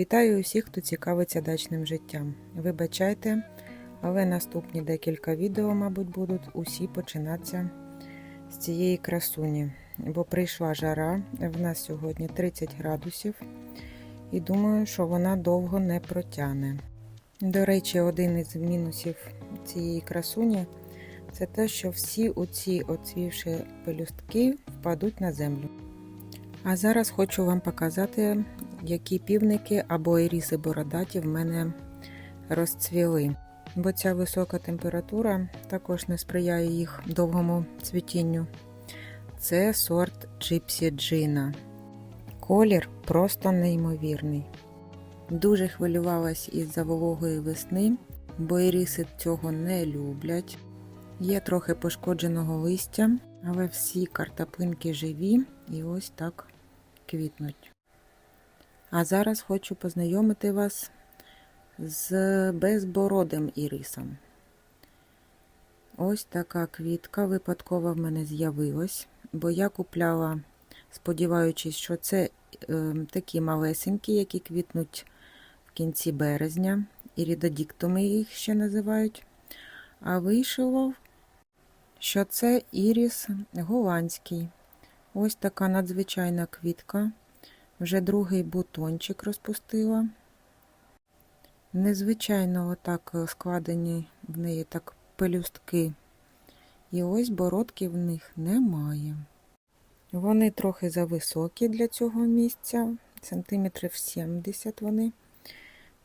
Вітаю усіх, хто цікавиться дачним життям. Вибачайте, але наступні декілька відео, мабуть, будуть усі починатися з цієї красуні. Бо прийшла жара, в нас сьогодні 30 градусів, і думаю, що вона довго не протягне. До речі, один із мінусів цієї красуні це те, що всі оці оцвівші пелюстки впадуть на землю. А зараз хочу вам показати, які півники або іріси бородаті в мене розцвіли. Бо ця висока температура також не сприяє їх довгому цвітінню. Це сорт Gypsy Gina. Колір просто неймовірний. Дуже хвилювалась із-за вологої весни, бо іріси цього не люблять. Є трохи пошкодженого листя, але всі картаплинки живі і ось так квітнуть. А зараз хочу познайомити вас з безбородим ірисом. Ось така квітка випадково в мене з'явилась, бо я купляла, сподіваючись, що це е, такі малесенькі, які квітнуть в кінці березня, ірідодіктуми їх ще називають. А вийшло, що це іріс голландський. Ось така надзвичайна квітка. Вже другий бутончик розпустила. Незвичайно отак складені в неї так пелюстки. І ось бородки в них немає. Вони трохи зависокі для цього місця, сантиметрів 70 вони.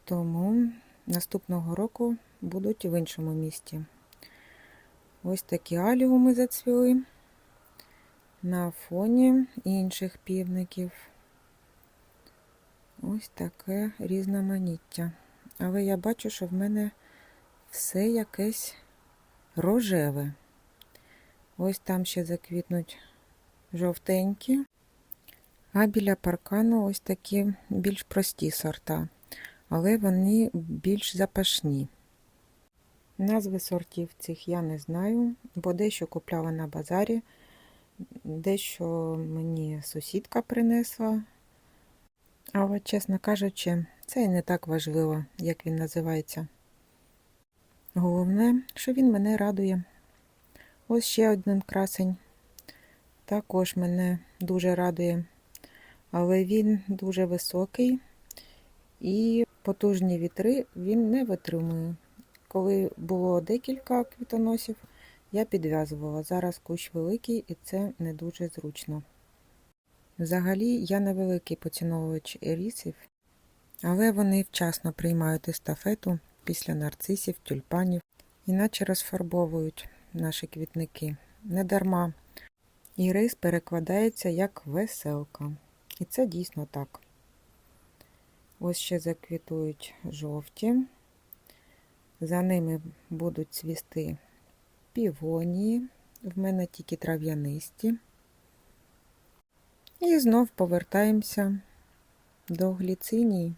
Тому наступного року будуть в іншому місці. Ось такі аліуми зацвіли на фоні інших півників. Ось таке різноманіття. Але я бачу, що в мене все якесь рожеве. Ось там ще заквітнуть жовтенькі, а біля паркану ось такі більш прості сорта, але вони більш запашні. Назви сортів цих я не знаю, бо дещо купляла на базарі, дещо мені сусідка принесла. Але, чесно кажучи, це і не так важливо, як він називається. Головне, що він мене радує. Ось ще один красень. Також мене дуже радує. Але він дуже високий і потужні вітри він не витримує. Коли було декілька квітоносів, я підв'язувала. Зараз кущ великий і це не дуже зручно. Взагалі, я невеликий поціновувач ерісів, але вони вчасно приймають естафету після нарцисів, тюльпанів, іначе розфарбовують наші квітники. Недарма ірис перекладається як веселка. І це дійсно так. Ось ще заквітують жовті. За ними будуть цвісти півонії, в мене тільки трав'янисті. І знов повертаємося до гліцинії.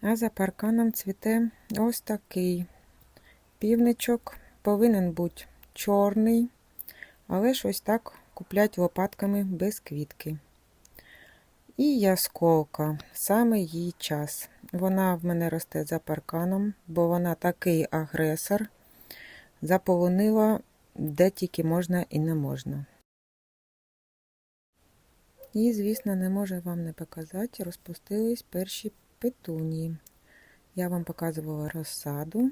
А за парканом цвіте ось такий півничок, повинен бути чорний, але ж ось так куплять лопатками без квітки. І ясколка, саме її час. Вона в мене росте за парканом, бо вона такий агресор, заполонила де тільки можна і не можна. І, звісно, не можу вам не показати, розпустились перші петунії. Я вам показувала розсаду,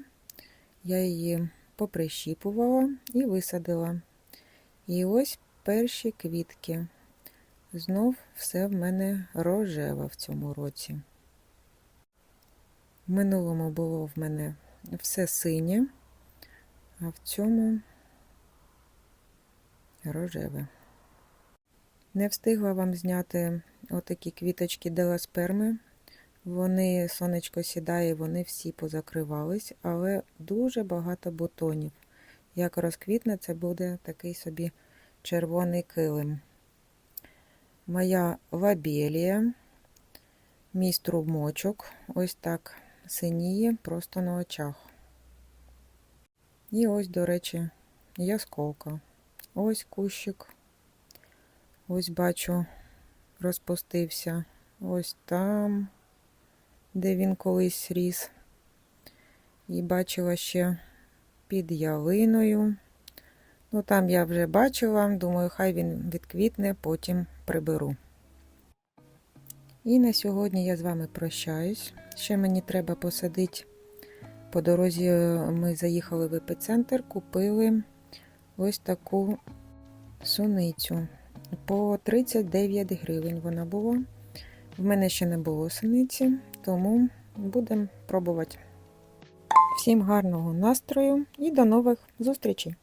я її поприщіпувала і висадила. І ось перші квітки. Знов все в мене рожеве в цьому році. В минулому було в мене все синє, а в цьому рожеве. Не встигла вам зняти отакі квіточки деласперми. Вони, сонечко сідає, вони всі позакривались, але дуже багато бутонів. Як розквітне, це буде такий собі червоний килим. Моя лабелія, мій струмочок, ось так синіє просто на очах. І ось, до речі, ясколка. Ось кущик. Ось бачу розпустився ось там, де він колись ріс. І бачила ще під ялиною. Ну, там я вже бачила, думаю, хай він відквітне, потім приберу. І на сьогодні я з вами прощаюсь. Ще мені треба посадити. По дорозі ми заїхали в епіцентр, купили ось таку суницю. По 39 гривень вона була. В мене ще не було суниці, тому будемо пробувати. Всім гарного настрою і до нових зустрічей!